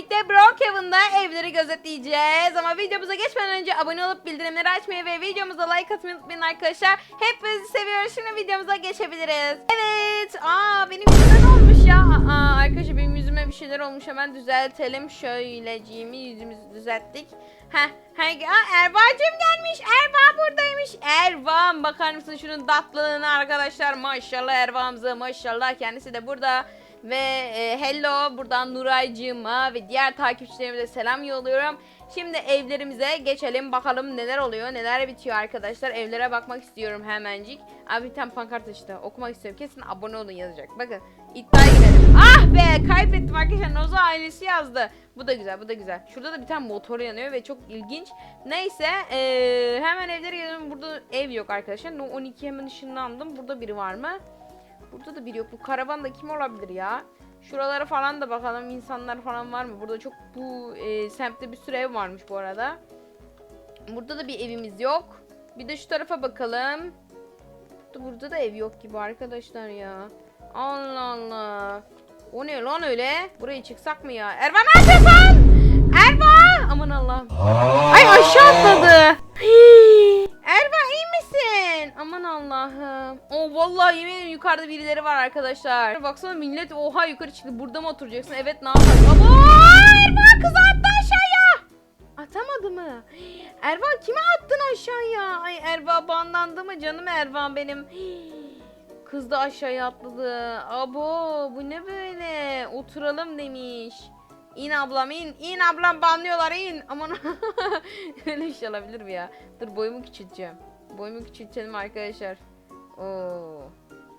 birlikte Brookhaven'da evleri gözetleyeceğiz. Ama videomuza geçmeden önce abone olup bildirimleri açmayı ve videomuza like atmayı unutmayın arkadaşlar. Hepinizi seviyoruz. Şimdi videomuza geçebiliriz. Evet. Aa benim yüzüme ne olmuş ya? Aa arkadaşlar benim yüzüme bir şeyler olmuş. Hemen düzeltelim. Şöyleciğimi yüzümüzü düzelttik. Heh. Heh. Aa, Erva'cığım gelmiş. Erva buradaymış. Erva bakar mısın şunun tatlılığına arkadaşlar. Maşallah Erva'mıza maşallah. Kendisi de burada. Ve e, hello buradan Nuraycığıma ve diğer takipçilerimize selam yolluyorum. Şimdi evlerimize geçelim bakalım neler oluyor neler bitiyor arkadaşlar. Evlere bakmak istiyorum hemencik. Abi bir tane pankart işte okumak istiyorum. Kesin abone olun yazacak. Bakın iddiaya girelim. Ah be kaybettim arkadaşlar. Nozo ailesi yazdı. Bu da güzel bu da güzel. Şurada da bir tane motor yanıyor ve çok ilginç. Neyse e, hemen evlere gelelim. Burada ev yok arkadaşlar. No 12 hemen ışınlandım. Burada biri var mı? Burada da biri yok. Bu karavanda kim olabilir ya? Şuralara falan da bakalım. insanlar falan var mı? Burada çok bu e, semtte bir sürü ev varmış bu arada. Burada da bir evimiz yok. Bir de şu tarafa bakalım. Burada, da ev yok gibi arkadaşlar ya. Allah Allah. O ne lan öyle? Buraya çıksak mı ya? Erva ne yapıyorsun? Erva! Aman Allah'ım. Ay aşağı atladı. Hii. Aman Allah'ım. O vallahi yemin ederim yukarıda birileri var arkadaşlar. Baksana millet oha yukarı çıktı. Burada mı oturacaksın? Evet ne yapalım? Abo! Erva kız attı aşağıya. Atamadı mı? Erva kime attın aşağıya? Ay Erva bandandı mı canım Erva benim? Kız da aşağıya atladı. Abo bu ne böyle? Oturalım demiş. İn ablam in. İn ablam banlıyorlar in. Aman öyle şey olabilir mi ya? Dur boyumu küçülteceğim. Boyumu küçültelim arkadaşlar. Oo.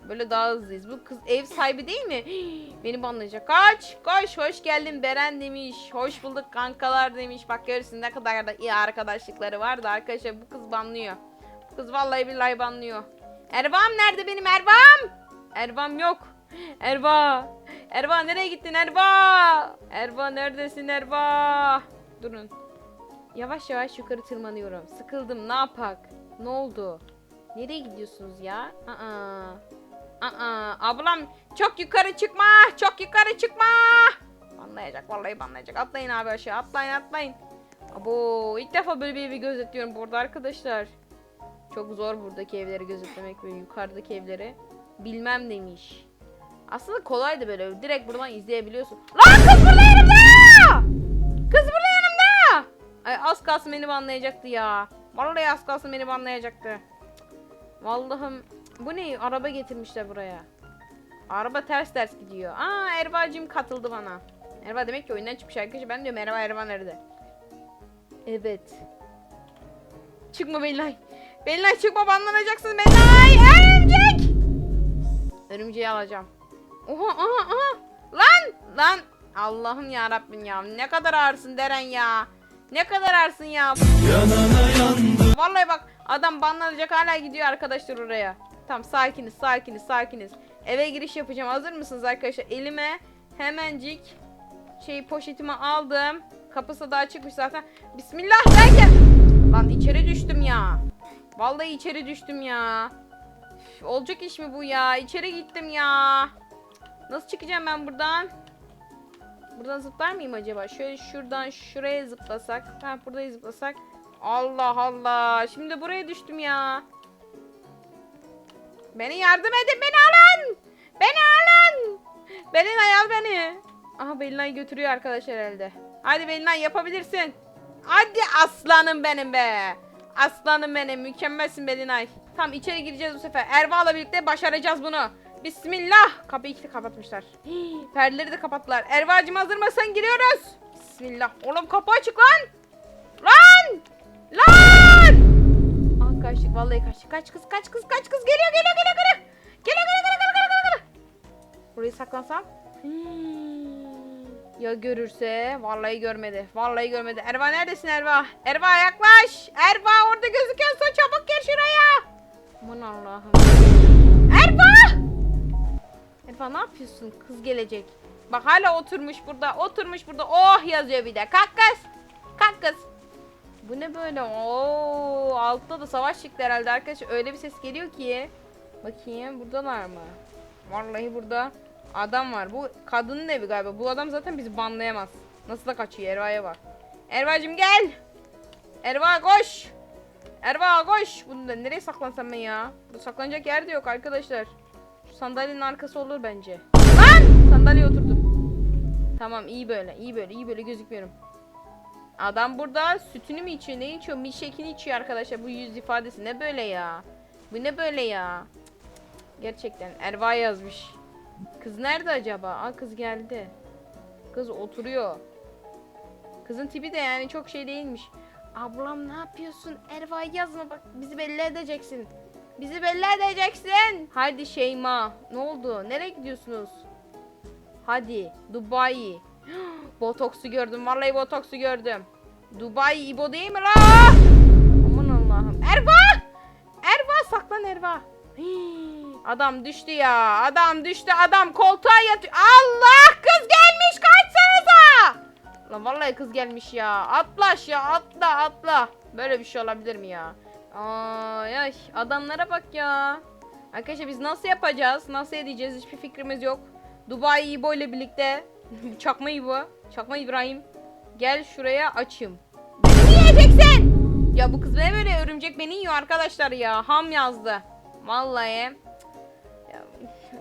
Böyle daha hızlıyız. Bu kız ev sahibi değil mi? Beni banlayacak. Kaç. Koş. Hoş geldin Beren demiş. Hoş bulduk kankalar demiş. Bak görürsün ne kadar da iyi arkadaşlıkları var da arkadaşlar bu kız banlıyor. Bu kız vallahi billahi banlıyor. Ervam nerede benim Ervam? Ervam yok. Erva. Erva nereye gittin Erva? Erva neredesin Erva? Durun. Yavaş yavaş yukarı tırmanıyorum. Sıkıldım ne yapak? Ne oldu? Nereye gidiyorsunuz ya? Aa. Aa. Ablam çok yukarı çıkma. Çok yukarı çıkma. Banlayacak vallahi banlayacak. Atlayın abi aşağı. Atlayın atlayın. Abo ilk defa böyle bir evi gözetliyorum burada arkadaşlar. Çok zor buradaki evleri gözetlemek ve yukarıdaki evleri. Bilmem demiş. Aslında kolaydı böyle. Direkt buradan izleyebiliyorsun. Lan kız burada yanımda! Kız burada yanımda! Ay az kalsın beni banlayacaktı ya. Vallahi az kalsın beni banlayacaktı. Vallahım. Bu ne? Araba getirmişler buraya. Araba ters ters gidiyor. Aa Erva'cığım katıldı bana. Erva demek ki oyundan çıkmış arkadaşlar. Ben diyorum Erva Erva nerede? Evet. Çıkma Belinay. Belinay çıkma banlanacaksın Belinay. Örümcek. Örümceği alacağım. Oha aha aha. Lan lan. Allah'ım ya Rabbim ya. Ne kadar ağırsın Deren ya. Ne kadar ağırsın ya. Vallahi bak adam banlanacak hala gidiyor arkadaşlar oraya. Tamam sakiniz sakiniz sakiniz. Eve giriş yapacağım. Hazır mısınız arkadaşlar? Elime hemencik şey poşetimi aldım. Kapısı daha çıkmış zaten. Bismillah derken. Lan içeri düştüm ya. Vallahi içeri düştüm ya. Üf, olacak iş mi bu ya? İçeri gittim ya. Nasıl çıkacağım ben buradan? Buradan zıplar mıyım acaba? Şöyle şuradan şuraya zıplasak. Ha buraya zıplasak. Allah Allah. Şimdi buraya düştüm ya. Beni yardım edin. Beni alın. Beni alın. Belinay al beni. Aha Belinay götürüyor arkadaşlar elde. Hadi Belinay yapabilirsin. Hadi aslanım benim be. Aslanım benim. Mükemmelsin Belinay. Tamam içeri gireceğiz bu sefer. Erva'la birlikte başaracağız bunu. Bismillah. Kapıyı iki kapatmışlar. Hii, perdeleri de kapattılar. Erva'cığım hazır mısın? Giriyoruz. Bismillah. Oğlum kapı açık lan. Lan. Lan. Aa kaçtık. Vallahi kaçtık. Kaç kız kaç kız kaç kız. Geliyor geliyor geliyor geliyor. Geliyor geliyor geliyor geliyor geliyor. geliyor. Burayı saklansam. Hmm. Ya görürse? Vallahi görmedi. Vallahi görmedi. Erva neredesin Erva? Erva yaklaş. Erva orada gözüküyorsa çabuk gel şuraya. Aman Allah'ım. Erva! Erva ne yapıyorsun? Kız gelecek. Bak hala oturmuş burada. Oturmuş burada. Oh yazıyor bir de. Kalk kız. Kalk kız. Bu ne böyle? Oo, altta da savaş çıktı herhalde arkadaşlar. Öyle bir ses geliyor ki. Bakayım buradalar mı? Vallahi burada adam var. Bu kadının evi galiba. Bu adam zaten bizi banlayamaz. Nasıl da kaçıyor Erva'ya bak. Erva'cım gel. Erva koş. Erva koş. Bunu da nereye saklansam ben ya? Bu saklanacak yer de yok arkadaşlar. Sandalyenin arkası olur bence. Lan! Sandalyeye oturdum. Tamam iyi böyle iyi böyle iyi böyle gözükmüyorum. Adam burada sütünü mü içiyor ne içiyor? Milkshake'ini içiyor arkadaşlar. Bu yüz ifadesi ne böyle ya? Bu ne böyle ya? Gerçekten Erva yazmış. Kız nerede acaba? Aa kız geldi. Kız oturuyor. Kızın tipi de yani çok şey değilmiş. Ablam ne yapıyorsun? Erva yazma bak bizi belli edeceksin. Bizi belli edeceksin. Hadi Şeyma. Ne oldu? Nereye gidiyorsunuz? Hadi Dubai. Botoksu gördüm. Vallahi botoksu gördüm. Dubai İbo değil mi la? Aman Allah'ım. Erva! Erva saklan Erva. Adam düştü ya. Adam düştü. Adam koltuğa yatıyor. Allah kız gelmiş kaçsanıza. Lan vallahi kız gelmiş ya. Atla aşağı atla atla. Böyle bir şey olabilir mi ya? Ay ay adamlara bak ya. Arkadaşlar biz nasıl yapacağız? Nasıl edeceğiz? Hiçbir fikrimiz yok. Dubai İbo ile birlikte. Çakma İbo. Çakma İbrahim. Gel şuraya açım. Beni yiyeceksin? Ya bu kız ne böyle örümcek beni yiyor arkadaşlar ya. Ham yazdı. Vallahi. Ya,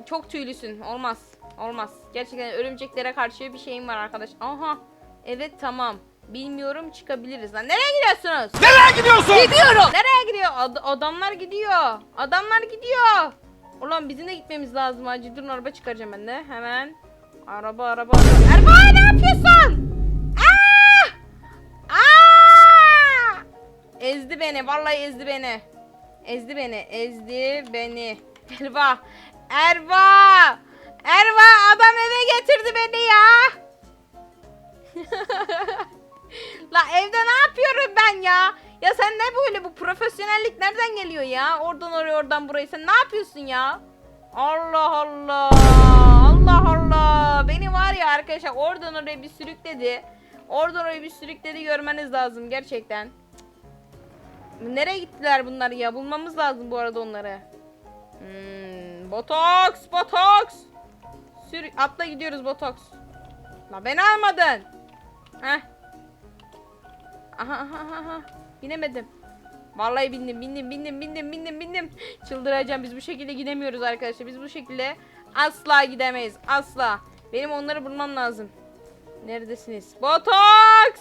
çok tüylüsün. Olmaz. Olmaz. Gerçekten örümceklere karşı bir şeyim var arkadaş. Aha. Evet tamam. Bilmiyorum çıkabiliriz lan. Nereye gidiyorsunuz? Nereye gidiyorsun? Gidiyorum. Nereye gidiyor? Ad- adamlar gidiyor. Adamlar gidiyor. Ulan bizim de gitmemiz lazım acil. Durun araba çıkaracağım ben de. Hemen. Araba araba araba. Erba ne yapıyorsun? Aa! Aa! Ezdi beni. Vallahi ezdi beni. Ezdi beni. Ezdi beni. Erva. Erva. Erva adam eve getirdi beni ya. Evde ne yapıyorum ben ya? Ya sen ne böyle bu profesyonellik nereden geliyor ya? Oradan oraya oradan buraya sen ne yapıyorsun ya? Allah Allah. Allah Allah. Beni var ya arkadaşlar oradan oraya bir sürükledi. Oradan oraya bir sürükledi görmeniz lazım gerçekten. Nereye gittiler bunlar ya? Bulmamız lazım bu arada onları. Hmm, botoks, botoks. Sür atla gidiyoruz botoks. La beni almadın. Heh. Aha aha aha. Binemedim. Vallahi bindim bindim bindim bindim bindim bindim. Çıldıracağım biz bu şekilde gidemiyoruz arkadaşlar. Biz bu şekilde asla gidemeyiz. Asla. Benim onları bulmam lazım. Neredesiniz? Botox!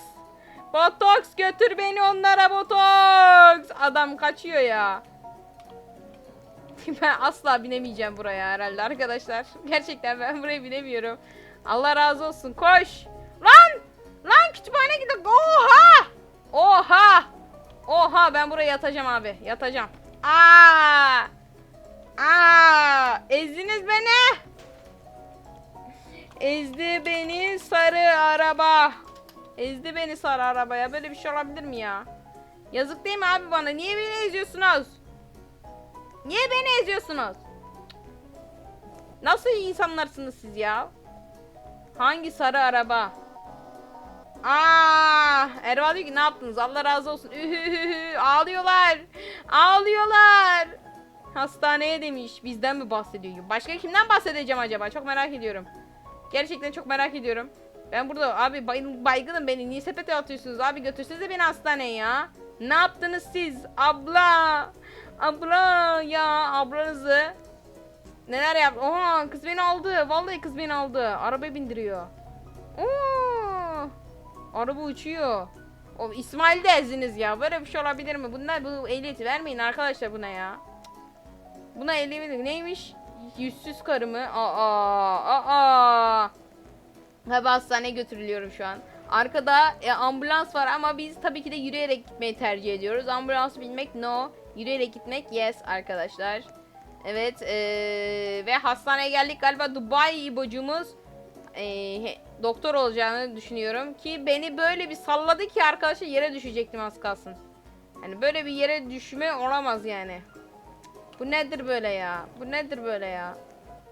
Botox götür beni onlara Botox! Adam kaçıyor ya. Ben asla binemeyeceğim buraya herhalde arkadaşlar. Gerçekten ben buraya binemiyorum. Allah razı olsun. Koş. Lan! Lan kütüphane gidiyor. Oha! Oha! Oha ben buraya yatacağım abi. Yatacağım. Aa! Aa! Ezdiniz beni. Ezdi beni sarı araba. Ezdi beni sarı arabaya. Böyle bir şey olabilir mi ya? Yazık değil mi abi bana? Niye beni eziyorsunuz? Niye beni eziyorsunuz? Nasıl insanlarsınız siz ya? Hangi sarı araba? Aa, Erva diyor ki ne yaptınız? Allah razı olsun. Ühühühü, ağlıyorlar. Ağlıyorlar. Hastaneye demiş. Bizden mi bahsediyor? Başka kimden bahsedeceğim acaba? Çok merak ediyorum. Gerçekten çok merak ediyorum. Ben burada abi bay- baygınım beni. Niye sepete atıyorsunuz? Abi götürsenize beni hastaneye ya. Ne yaptınız siz? Abla. Abla ya ablanızı. Neler yaptı? Oha kız beni aldı. Vallahi kız beni aldı. Arabaya bindiriyor. Oo. Araba uçuyor. O İsmail de ezdiniz ya. Böyle bir şey olabilir mi? Bunlar bu ehliyeti vermeyin arkadaşlar buna ya. Buna ehliyeti neymiş? Yüzsüz karı mı? Aa, aa. Tabi hastaneye götürülüyorum şu an. Arkada e, ambulans var ama biz tabii ki de yürüyerek gitmeyi tercih ediyoruz. Ambulans binmek no. Yürüyerek gitmek yes arkadaşlar. Evet eee, ve hastaneye geldik galiba Dubai ibocumuz he- doktor olacağını düşünüyorum ki beni böyle bir salladı ki arkadaşlar yere düşecektim az kalsın. Yani böyle bir yere düşme olamaz yani. Bu nedir böyle ya? Bu nedir böyle ya?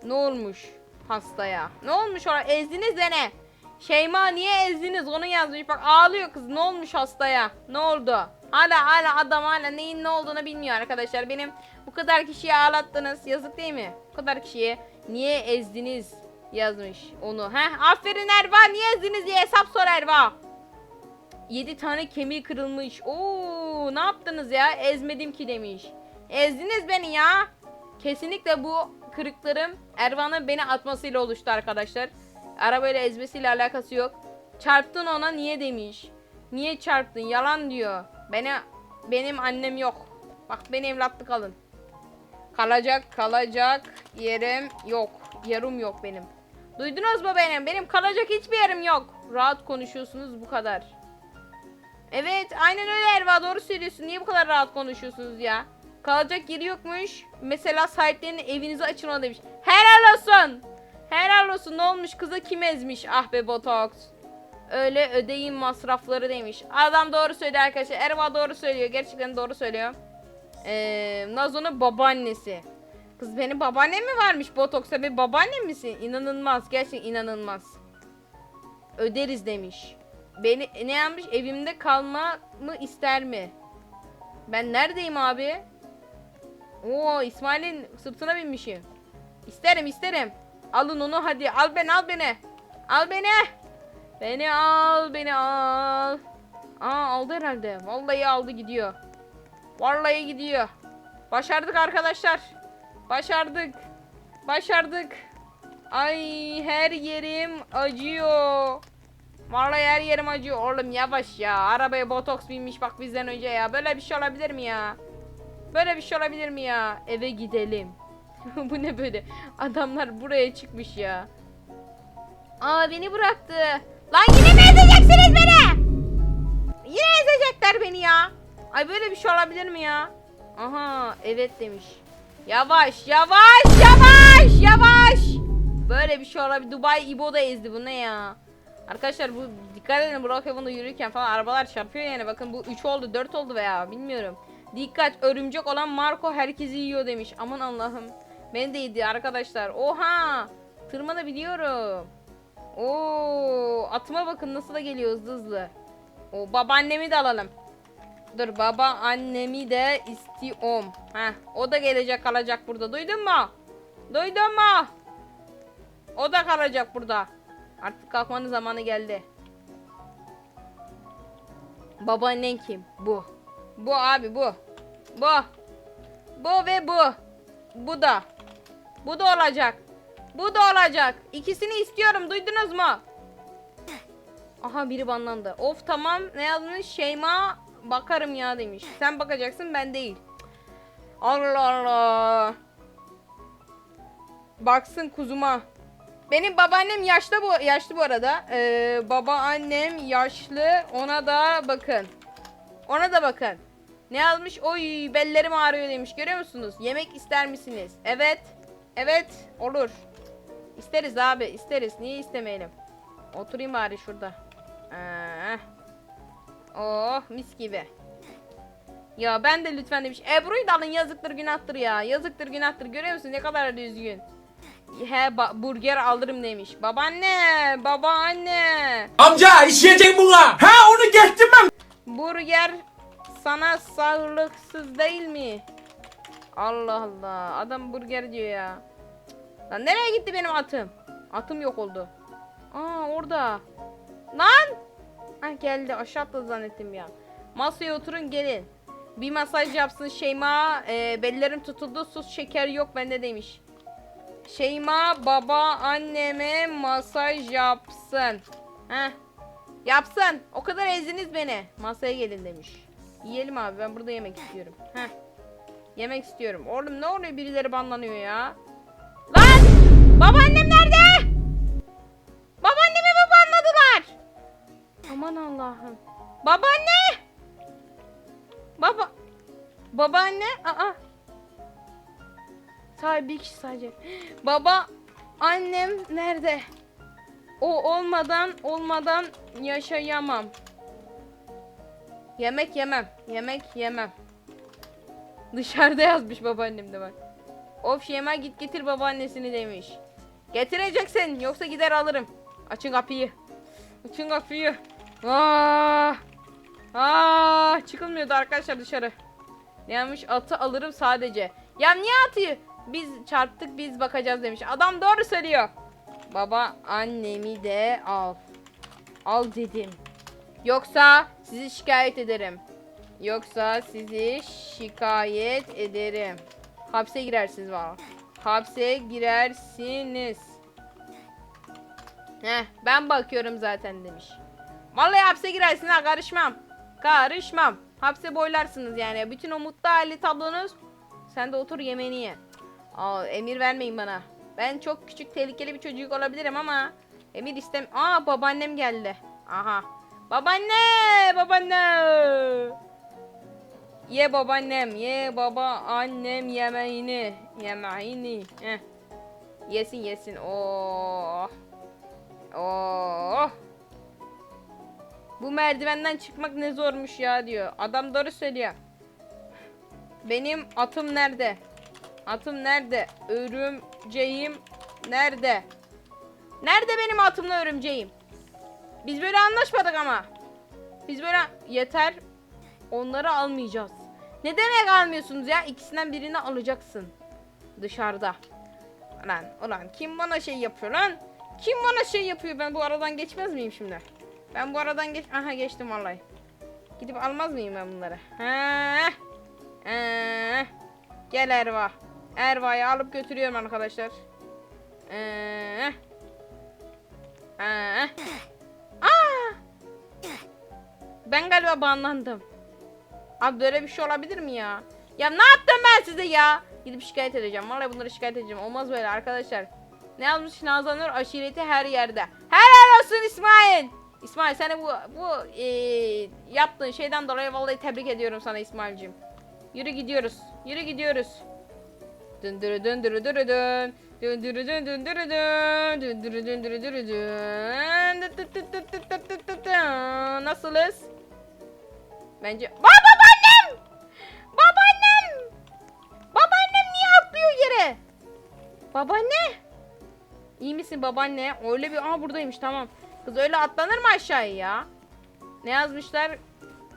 Ne olmuş hastaya? Ne olmuş ona? Ezdiniz beni. Şeyma niye ezdiniz? Onu yazmış. Bak ağlıyor kız. Ne olmuş hastaya? Ne oldu? Hala hala adam hala neyin ne olduğunu bilmiyor arkadaşlar. Benim bu kadar kişiyi ağlattınız. Yazık değil mi? Bu kadar kişiye niye ezdiniz? Yazmış onu. Heh aferin Erva niye ezdiniz diye hesap sor Erva. 7 tane kemiği kırılmış. Oo ne yaptınız ya? Ezmedim ki demiş. Ezdiniz beni ya. Kesinlikle bu kırıklarım Ervan'ın beni atmasıyla oluştu arkadaşlar. Arabayla ezmesiyle alakası yok. Çarptın ona niye demiş. Niye çarptın? Yalan diyor. Beni benim annem yok. Bak beni evlatlık alın. Kalacak kalacak yerim yok. Yarım yok benim. Duydunuz mu benim? Benim kalacak hiçbir yerim yok. Rahat konuşuyorsunuz bu kadar. Evet aynen öyle Erva doğru söylüyorsun. Niye bu kadar rahat konuşuyorsunuz ya? Kalacak yeri yokmuş. Mesela sahiplerinin evinizi açın ona demiş. Helal olsun. Helal olsun ne olmuş kıza kim ezmiş ah be botoks. Öyle ödeyin masrafları demiş. Adam doğru söylüyor arkadaşlar. Erva doğru söylüyor. Gerçekten doğru söylüyor. Ee, Nazo'nun babaannesi. Kız benim babaannem mi varmış Botoks'a? Bir babaannem misin? İnanılmaz. Gerçekten inanılmaz. Öderiz demiş. Beni ne yapmış? Evimde kalma mı ister mi? Ben neredeyim abi? Oo İsmail'in sırtına binmişim. İsterim isterim. Alın onu hadi. Al beni al beni. Al beni. Beni al beni al. Aa aldı herhalde. Vallahi aldı gidiyor. Vallahi gidiyor. Başardık arkadaşlar. Başardık. Başardık. Ay her yerim acıyor. Vallahi her yerim acıyor. Oğlum yavaş ya. Arabaya botoks binmiş bak bizden önce ya. Böyle bir şey olabilir mi ya? Böyle bir şey olabilir mi ya? Eve gidelim. Bu ne böyle? Adamlar buraya çıkmış ya. Aa beni bıraktı. Lan yine mi ezeceksiniz beni? Yine ezecekler beni ya. Ay böyle bir şey olabilir mi ya? Aha evet demiş. Yavaş yavaş yavaş yavaş. Böyle bir şey olabilir. Dubai İbo da ezdi bu ne ya? Arkadaşlar bu dikkat edin Brookhaven'da yürürken falan arabalar çarpıyor yani. Bakın bu 3 oldu 4 oldu veya bilmiyorum. Dikkat örümcek olan Marco herkesi yiyor demiş. Aman Allah'ım. Beni de yedi arkadaşlar. Oha. Tırmanabiliyorum. Oo, atıma bakın nasıl da geliyor hızlı hızlı. O babaannemi de alalım. Dur baba annemi de istiyorum. Heh, o da gelecek kalacak burada. Duydun mu? Duydun mu? O da kalacak burada. Artık kalkmanın zamanı geldi. Babaannen kim? Bu. Bu abi bu. Bu. Bu ve bu. Bu da. Bu da olacak. Bu da olacak. İkisini istiyorum. Duydunuz mu? Aha biri banlandı. Of tamam. Ne yazdınız? Şeyma bakarım ya demiş. Sen bakacaksın ben değil. Allah Allah. Baksın kuzuma. Benim babaannem yaşlı bu yaşlı bu arada. Ee, babaannem yaşlı. Ona da bakın. Ona da bakın. Ne yazmış? Oy bellerim ağrıyor demiş. Görüyor musunuz? Yemek ister misiniz? Evet. Evet. Olur. İsteriz abi. isteriz. Niye istemeyelim? Oturayım bari şurada. Oh mis gibi. Ya ben de lütfen demiş. Ebru'yu da alın yazıktır günahtır ya. Yazıktır günahtır. Görüyor musun ne kadar da üzgün. He burger alırım demiş. Babaanne, babaanne. Amca işleyecek buna. Ha onu geçtim ben. Burger sana sağlıksız değil mi? Allah Allah. Adam burger diyor ya. Lan nereye gitti benim atım? Atım yok oldu. Aa orada. Lan! Ha geldi. Aşağı atladı zannettim ya. Masaya oturun gelin. Bir masaj yapsın Şeyma. E, bellerim tutuldu. Sus şeker yok bende demiş. Şeyma baba anneme masaj yapsın. Heh. Yapsın. O kadar ezdiniz beni. Masaya gelin demiş. Yiyelim abi ben burada yemek istiyorum. Heh. Yemek istiyorum. Oğlum ne oluyor birileri banlanıyor ya. Lan! Babaannem nerede? Babaannemi? Aman Allah'ım. Babaanne! Baba... Babaanne? Aa. Sadece bir kişi sadece. Baba annem nerede? O olmadan olmadan yaşayamam. Yemek yemem. Yemek yemem. Dışarıda yazmış babaannem de bak. Of Şeyma git getir babaannesini demiş. Getireceksin yoksa gider alırım. Açın kapıyı. Açın kapıyı. Aa! Aa! Çıkılmıyordu arkadaşlar dışarı. Ne yapmış? Atı alırım sadece. Ya niye atıyı? Biz çarptık biz bakacağız demiş. Adam doğru söylüyor. Baba annemi de al. Al dedim. Yoksa sizi şikayet ederim. Yoksa sizi şikayet ederim. Hapse girersiniz valla. Hapse girersiniz. Heh, ben bakıyorum zaten demiş. Vallahi hapse girersin ha karışmam. Karışmam. Hapse boylarsınız yani. Bütün o mutlu hali tablonuz. Sen de otur yemeğini ye. Aa, emir vermeyin bana. Ben çok küçük tehlikeli bir çocuk olabilirim ama emir istem. Aa babaannem geldi. Aha. Babaanne, babaanne. Ye babaannem, ye baba annem yemeğini, yemeğini. Heh. Yesin yesin. Oh. Oh. Bu merdivenden çıkmak ne zormuş ya diyor. Adam doğru söylüyor. Benim atım nerede? Atım nerede? Örümceğim nerede? Nerede benim atımla örümceğim? Biz böyle anlaşmadık ama. Biz böyle yeter. Onları almayacağız. Ne demek almıyorsunuz ya? İkisinden birini alacaksın. Dışarıda. Lan ulan kim bana şey yapıyor lan? Kim bana şey yapıyor? Ben bu aradan geçmez miyim şimdi? Ben bu aradan geç... Aha geçtim vallahi. Gidip almaz mıyım ben bunları? Ha. Ee, gel Erva. Erva'yı alıp götürüyorum arkadaşlar. Ee, ee. Aa! Ben galiba banlandım. Abi böyle bir şey olabilir mi ya? Ya ne yaptım ben size ya? Gidip şikayet edeceğim. Vallahi bunları şikayet edeceğim. Olmaz böyle arkadaşlar. Ne yazmış Nazanur? Aşireti her yerde. Helal olsun İsmail. İsmail seni bu bu e, yaptığın şeyden dolayı vallahi tebrik ediyorum sana İsmail'cim. Yürü gidiyoruz. Yürü gidiyoruz. Dündürü dündürü dürü dün. Dündürü dün dündürü dün. Dündürü dündürü dürü dün. Nasılız? Bence... Baba babaannem! Babaannem! Babaannem niye atlıyor yere? Babaanne! İyi misin babaanne? Öyle bir... Aa buradaymış tamam. Kız öyle atlanır mı aşağıya ya? Ne yazmışlar?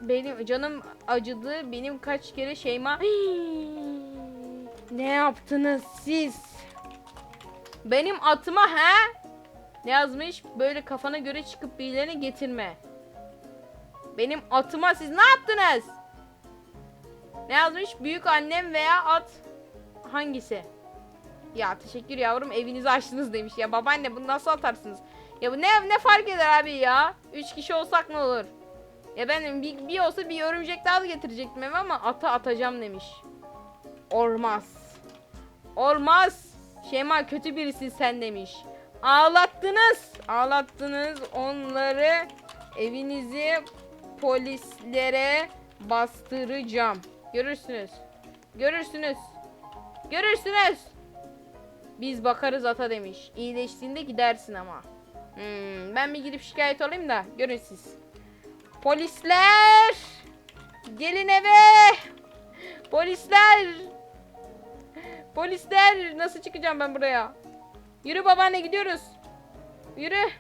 Benim canım acıdı. Benim kaç kere Şeyma... ne yaptınız siz? Benim atıma he? Ne yazmış? Böyle kafana göre çıkıp birilerini getirme. Benim atıma siz ne yaptınız? Ne yazmış? Büyük annem veya at hangisi? Ya teşekkür yavrum evinizi açtınız demiş. Ya babaanne bunu nasıl atarsınız? Ya bu ne ne fark eder abi ya? Üç kişi olsak ne olur? Ya ben bir, bir olsa bir örümcek daha getirecektim eve ama ata atacağım demiş. Olmaz. Olmaz. Şema kötü birisin sen demiş. Ağlattınız. Ağlattınız onları. Evinizi polislere bastıracağım. Görürsünüz. Görürsünüz. Görürsünüz. Biz bakarız ata demiş. İyileştiğinde gidersin ama. Hmm, ben bir gidip şikayet olayım da görün siz. Polisler! Gelin eve! Polisler! Polisler! Nasıl çıkacağım ben buraya? Yürü babaanne gidiyoruz. Yürü.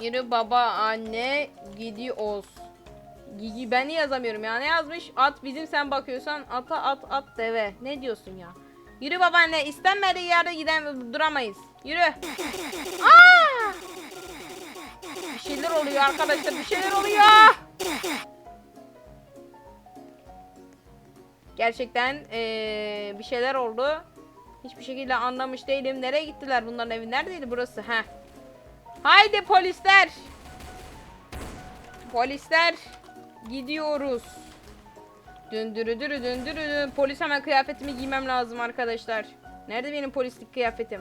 Yürü baba anne gidiyoruz. Gigi ben niye yazamıyorum ya? Ne yazmış? At bizim sen bakıyorsan ata at at deve. Ne diyorsun ya? Yürü babaanne istenmediği yerde giden duramayız. Yürü. Aa! Oluyor arkadaşlar bir şeyler oluyor. Gerçekten eee, bir şeyler oldu. Hiçbir şekilde anlamış değilim. Nereye gittiler bunların evi? Neredeydi burası? Heh. Haydi polisler. Polisler gidiyoruz. Döndürüdürü döndürü. Polis hemen kıyafetimi giymem lazım arkadaşlar. Nerede benim polislik kıyafetim?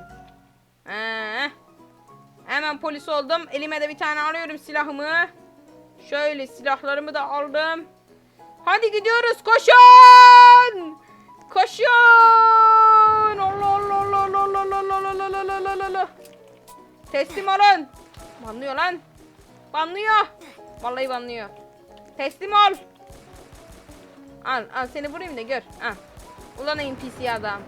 Hemen polis oldum. Elime de bir tane alıyorum silahımı. Şöyle silahlarımı da aldım. Hadi gidiyoruz koşun! Koşun! Allah Allah Allah Allah Allah Allah Allah Allah Allah Allah Teslim olun. Banlıyor lan. Banlıyor. Vallahi banlıyor. Teslim ol. Al al seni vurayım da gör. Al. Ulan NPC adam.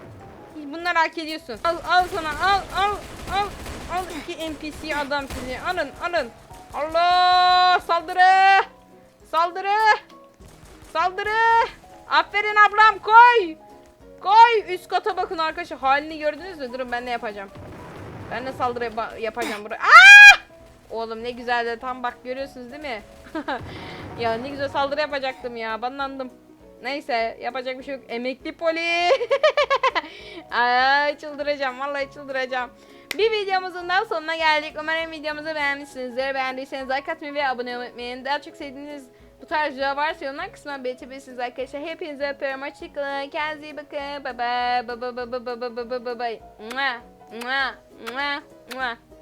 Bunları hak ediyorsun. Al al sana al al al. Al iki NPC adam sizi. Alın alın. Allah saldırı. Saldırı. Saldırı. Aferin ablam koy. Koy. Üst kata bakın arkadaşlar. Halini gördünüz mü? Durun ben ne yapacağım. Ben de saldırı yapa- yapacağım buraya. Aa! Oğlum ne güzel de tam bak görüyorsunuz değil mi? ya ne güzel saldırı yapacaktım ya. Banlandım. Neyse yapacak bir şey yok. Emekli poli. Ay çıldıracağım. Vallahi çıldıracağım. Bir videomuzun daha sonuna geldik. Umarım videomuzu beğenmişsinizdir. Beğendiyseniz like atmayı ve abone olmayı unutmayın. Daha çok sevdiğiniz bu tarz videolar varsa yorumlar kısmına belirtebilirsiniz arkadaşlar. Hepinize öpüyorum. Hoşçakalın. Kendinize iyi bakın. Bye bye. Bye bye bye bye bye bye bye bye. bye Mua. Mua. Mua. Mua.